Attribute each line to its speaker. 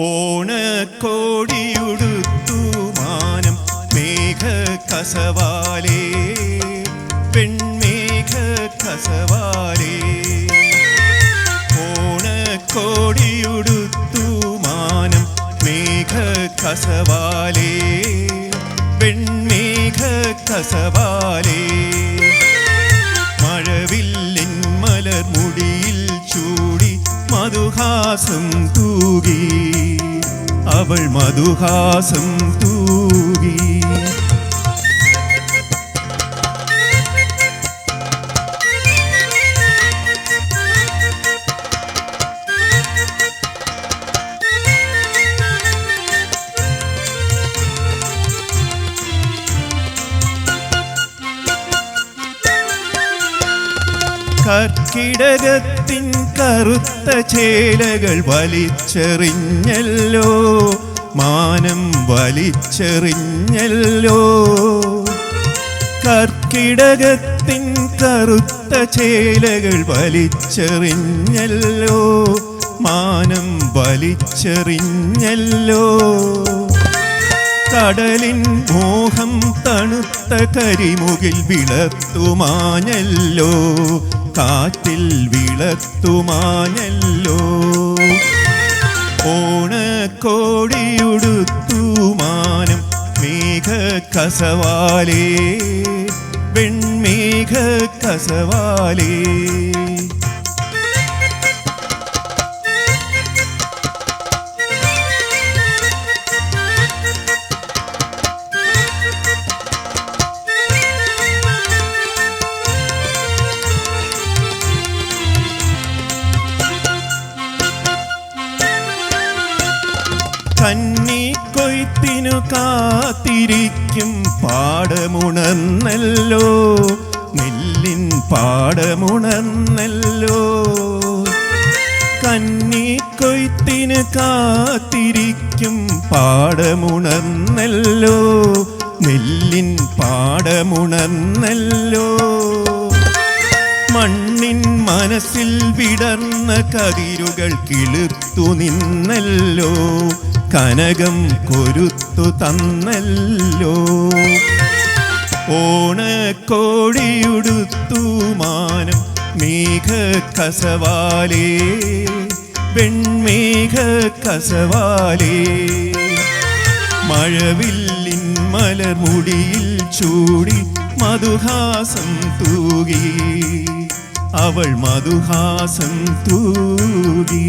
Speaker 1: ഓണക്കോടിയുടുത്തു മാനം മേഘ കസവാലേ പെൺമേഘ കസവാലേ ഓണക്കോടിയുടുത്തു മാനം മേഘ കസവാലേ പെൺമേഘ കസവാലേ മഴവില്ലിൻ മലർമുടിയിൽ ചൂടി മധുഹാസം തൂകി അവൾ മധുഹാസം തൂകി കർക്കിടകത്തിൻ കറുത്ത ചേലകൾ വലിച്ചെറിഞ്ഞല്ലോ. മാനം വലിച്ചെറിഞ്ഞല്ലോ. കർക്കിടകത്തിൻ കറുത്ത ചേലകൾ വലിച്ചെറിഞ്ഞല്ലോ. മാനം വലിച്ചെറിഞ്ഞല്ലോ. കടലിൻ മോഹം തണുത്ത കരിമുകിൽ വിളത്തുമാഞ്ഞല്ലോ കാറ്റിൽ വിളത്തുമാഞ്ഞല്ലോ ഓണക്കോടിയുടുത്തുമാനം മേഘ കസവാലേ വെൺമേഘ കസവാലേ കന്നി കൊയ്ത്തിനു കാത്തിരിക്കും പാടമുണന്നല്ലോ നെല്ലിൻ പാടമുണന്നല്ലോ കന്നി കൊയ്ത്തിനു കാത്തിരിക്കും പാടമുണന്നല്ലോ നെല്ലിൻ പാടമുണന്നല്ലോ മണ്ണിൻ മനസ്സിൽ വിടർന്ന കതിരുകൾ കിളിർത്തു നിന്നല്ലോ. കനകം കൊരുത്തു തന്നല്ലോ. ഓണക്കോടിയുടുത്തു മാനം മേഘ കസവാലേ വെൺമേഘ കസവാലേ മഴവില്ലിൻ മലർമുടിയിൽ ചൂടി മധുഹാസം തൂകി അവൾ മധുഹാസം തൂകി.